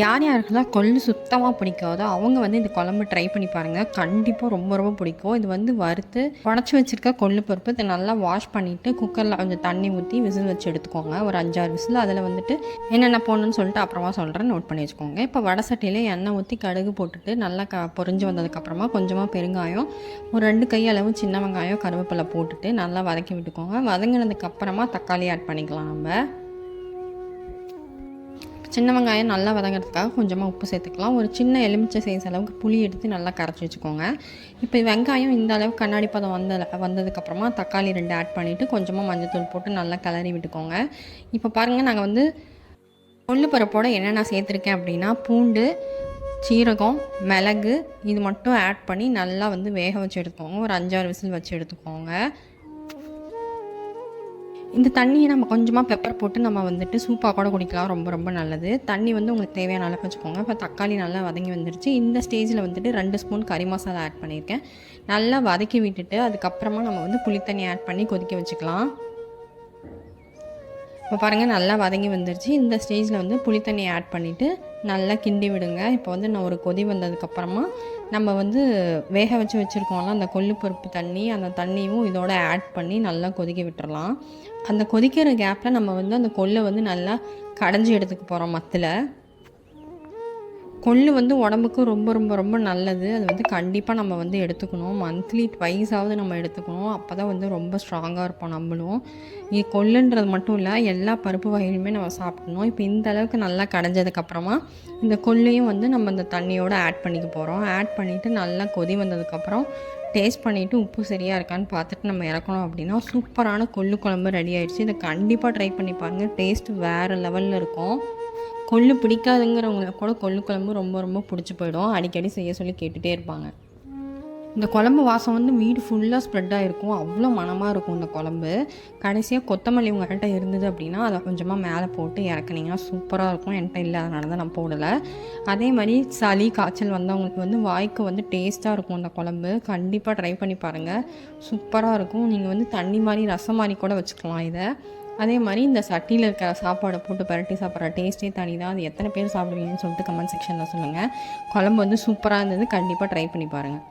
யார் யாருக்கெல்லாம் கொள்ளு சுத்தமாக பிடிக்காதோ அவங்க வந்து இந்த குழம்பு ட்ரை பண்ணி பாருங்கள் கண்டிப்பாக ரொம்ப ரொம்ப பிடிக்கும். இது வந்து வறுத்து உடச்சி வச்சுருக்க கொள்ளு பருப்பு இதை நல்லா வாஷ் பண்ணிவிட்டு குக்கரில் கொஞ்சம் தண்ணி ஊற்றி விசில் வச்சு எடுத்துக்கோங்க. ஒரு அஞ்சாறு விசில் அதில் வந்துட்டு என்னென்ன போடணும்னு சொல்லிட்டு அப்புறமா சொல்கிறேன் நோட் பண்ணி வச்சுக்கோங்க. இப்போ வடை சட்டியில் எண்ணெய் ஊற்றி கடுகு போட்டுட்டு நல்லா க பொறிஞ்சு வந்ததுக்கப்புறமா கொஞ்சமாக பெருங்காயம் ஒரு ரெண்டு கை அளவு சின்ன வெங்காயம் கருவேப்பிலை போட்டுட்டு நல்லா வதக்கி விட்டுக்கோங்க. வதங்கினதுக்கப்புறமா தக்காளி ஆட் பண்ணிக்கலாம் நம்ம. சின்ன வெங்காயம் நல்லா வதங்கிறதுக்காக கொஞ்சமாக உப்பு சேர்த்துக்கலாம். ஒரு சின்ன எலுமிச்சை சைஸ் அளவுக்கு புளி எடுத்து நல்லா கரைச்சி வச்சுக்கோங்க. இப்போ வெங்காயம் இந்த அளவுக்கு கண்ணாடி பதம் வந்த வந்ததுக்கப்புறமா தக்காளி ரெண்டு ஆட் பண்ணிவிட்டு கொஞ்சமாக மஞ்சத்தூள் போட்டு நல்லா கிளறி விட்டுக்கோங்க. இப்போ பாருங்கள் நாங்கள் வந்து கொள்ளு பருப்போட என்னென்ன சேர்த்துருக்கேன் அப்படின்னா பூண்டு சீரகம் மிளகு இது மட்டும் ஆட் பண்ணி நல்லா வந்து வேக வச்சு எடுத்துக்கோங்க. ஒரு அஞ்சாறு விசில் வச்சு எடுத்துக்கோங்க. இந்த தண்ணியை நம்ம கொஞ்சமாக பெப்பர் போட்டு நம்ம வந்துட்டு சூப்பாக கூட குடிக்கலாம். ரொம்ப ரொம்ப நல்லது. தண்ணி வந்து உங்களுக்கு தேவையான அளவுக்கு வச்சுக்கோங்க. இப்போ தக்காளி நல்லா வதங்கி வந்துருச்சு. இந்த ஸ்டேஜில் வந்துட்டு ரெண்டு ஸ்பூன் கறி மசாலா ஆட் பண்ணியிருக்கேன் நல்லா வதக்கி விட்டுட்டு அதுக்கப்புறமா நம்ம வந்து புளித்தண்ணி ஆட் பண்ணி கொதிக்க வச்சுக்கலாம். இப்போ பாருங்கள் நல்லா வதங்கி வந்துருச்சு. இந்த ஸ்டேஜில் வந்து புளித்தண்ணி ஆட் பண்ணிவிட்டு நல்லா கிண்டி விடுங்க. இப்போ வந்து நான் ஒரு கொதி வந்ததுக்கப்புறமா நம்ம வந்து வேக வச்சு வச்சுருக்கோம்ல அந்த கொள்ளு பருப்பு தண்ணி அந்த தண்ணியும் இதோட ஆட் பண்ணி நல்லா கொதிக்க விட்டுறலாம். அந்த கொதிக்கிற கேப்பில் நம்ம வந்து அந்த கொள்ளை வந்து நல்லா கடைஞ்சி எடுத்துக்க போகிறோம் மத்தில். கொள்ளு வந்து உடம்புக்கு ரொம்ப ரொம்ப ரொம்ப நல்லது. அது வந்து கண்டிப்பாக நம்ம வந்து எடுத்துக்கணும். மந்த்லி ட்வைஸாவது நம்ம எடுத்துக்கணும். அப்போ தான் வந்து ரொம்ப ஸ்ட்ராங்காக இருப்போம் நம்மளும். இது கொள்ளுன்றது மட்டும் இல்லை எல்லா பருப்பு வகைகளுமே நம்ம சாப்பிடணும். இப்போ இந்த அளவுக்கு நல்லா கடைஞ்சதுக்கப்புறமா இந்த கொள்ளையும் வந்து நம்ம இந்த தண்ணியோடு ஆட் பண்ணிக்க போகிறோம் ஆட் பண்ணிவிட்டு நல்லா கொதி வந்ததுக்கப்புறம் டேஸ்ட் பண்ணிவிட்டு உப்பு சரியாக இருக்கான்னு பார்த்துட்டு நம்ம இறக்கணும் அப்படின்னா சூப்பரான கொள்ளு குழம்பு ரெடி ஆகிடுச்சு இதை கண்டிப்பாக ட்ரை பண்ணி பாருங்கள் டேஸ்ட் வேறு லெவலில் இருக்கும். கொள்ளு பிடிக்காதுங்கிறவங்களுக்கு கூட கொள்ளு குழம்பு ரொம்ப ரொம்ப பிடிச்சி போயிடும். அடிக்கடி செய்ய சொல்லி கேட்டுகிட்டே இருப்பாங்க. இந்த குழம்பு வாசம் வந்து வீடு ஃபுல்லாக ஸ்ப்ரெட் ஆகிருக்கும் அவ்வளோ மனமாக இருக்கும் இந்த குழம்பு. கடைசியாக கொத்தமல்லி உங்கள்கிட்ட இருந்தது அப்படின்னா அதை கொஞ்சமாக மேலே போட்டு இறக்குனீங்கன்னா சூப்பராக இருக்கும். என்கிட்ட இல்லை அதனால தான் நான் போடலை. அதே மாதிரி சளி காய்ச்சல் வந்தவங்களுக்கு வந்து வாய்க்கு வந்து டேஸ்ட்டாக இருக்கும் இந்த குழம்பு. கண்டிப்பாக ட்ரை பண்ணி பாருங்கள் சூப்பராக இருக்கும். நீங்கள் வந்து தண்ணி மாதிரி ரசம் மாதிரி கூட வச்சுக்கலாம் இதை. அதே மாதிரி இந்த சட்டியில் இருக்கிற சாப்பாடை போட்டு பரட்டி சாப்பிட்ற டேஸ்ட்டே தனி தான் அது எத்தனை பேர் சாப்பிடுவீங்கன்னு சொல்லிட்டு கமெண்ட் செக்ஷனில் சொல்லுங்கள் குழம்பு வந்து சூப்பராக இருந்தது. கண்டிப்பாக ட்ரை பண்ணி பாருங்கள்